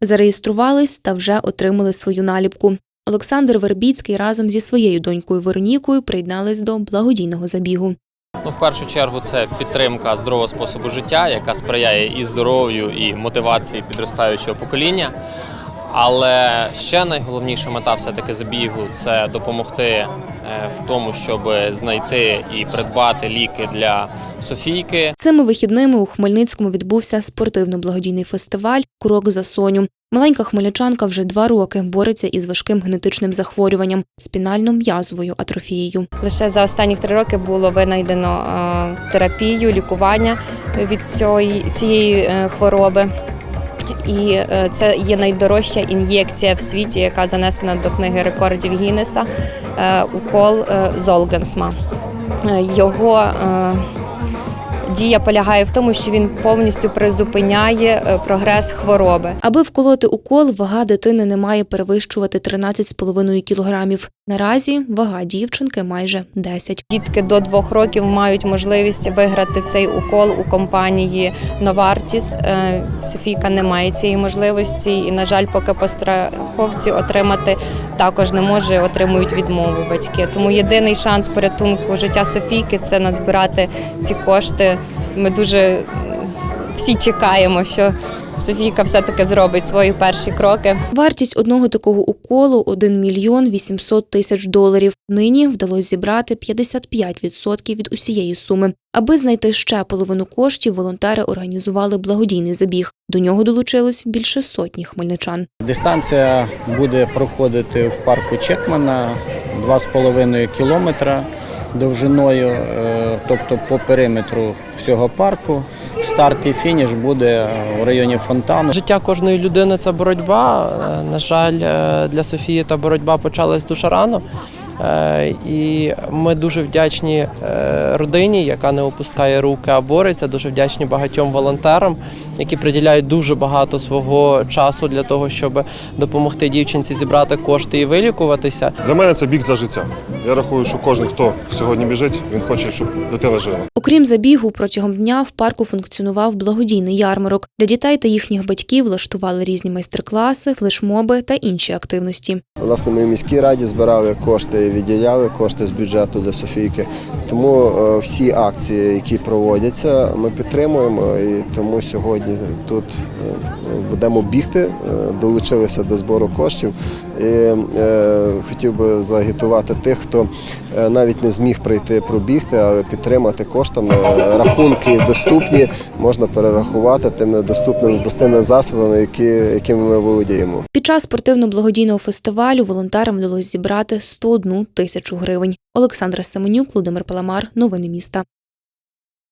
Зареєструвались та вже отримали свою наліпку. Олександр Вербіцький разом зі своєю донькою Веронікою приєднались до благодійного забігу. Ну, в першу чергу, це підтримка здорового способу життя, яка сприяє і здоров'ю, і мотивації підростаючого покоління. Але ще найголовніша мета все-таки забігу це допомогти е, в тому, щоб знайти і придбати ліки для Софійки. Цими вихідними у Хмельницькому відбувся спортивно-благодійний фестиваль Крок за Соню. Маленька хмельничанка вже два роки бореться із важким генетичним захворюванням спінально-м'язовою атрофією. Лише за останні три роки було винайдено е, терапію, лікування від цієї, цієї е, хвороби. І е, це є найдорожча ін'єкція в світі, яка занесена до книги рекордів Гіннеса, укол Золгенсма. Його дія полягає в тому, що він повністю призупиняє е, прогрес хвороби. Аби вколоти укол, вага дитини не має перевищувати 13,5 кілограмів. Наразі вага дівчинки майже 10. Дітки до двох років мають можливість виграти цей укол у компанії Новартіс. Е, Софійка не має цієї можливості, і, на жаль, поки по страховці отримати також не може, отримують відмову батьки. Тому єдиний шанс порятунку життя Софійки це назбирати ці кошти. Ми дуже всі чекаємо, що Софійка все-таки зробить свої перші кроки. Вартість одного такого уколу 1 мільйон 800 тисяч доларів. Нині вдалося зібрати 55% від усієї суми. Аби знайти ще половину коштів, волонтери організували благодійний забіг. До нього долучилось більше сотні хмельничан. Дистанція буде проходити в парку Чекмана 2,5 кілометра довжиною, е, тобто по периметру всього парку. Старт і фініш буде в районі фонтану. Життя кожної людини це боротьба. Е, На жаль, е, для Софії та боротьба почалась дуже рано. Е, І ми дуже вдячні е, родині, яка не опускає руки, а бореться. Дуже вдячні багатьом волонтерам, які приділяють дуже багато свого часу для того, щоб допомогти дівчинці зібрати кошти і вилікуватися. Для мене це біг за життя. Я рахую, що кожен, хто сьогодні біжить, він хоче, щоб дитина жила. Окрім забігу, протягом дня в парку функціонував благодійний ярмарок. Для дітей та їхніх батьків влаштували різні майстер-класи, флешмоби та інші активності. Власне, ми в міській раді збирали кошти і виділяли кошти з бюджету для Софійки. Тому е, всі акції, які проводяться, ми підтримуємо. І тому сьогодні тут е, будемо бігти, е, долучилися до збору коштів. І хотів би загітувати тих, хто навіть не зміг прийти пробігти, але підтримати коштами. Рахунки доступні, можна перерахувати тими доступними простими засобами, які, якими ми володіємо. Під час спортивно-благодійного фестивалю волонтерам вдалося зібрати 101 тисячу гривень. Олександра Семенюк, Володимир Паламар. Новини міста.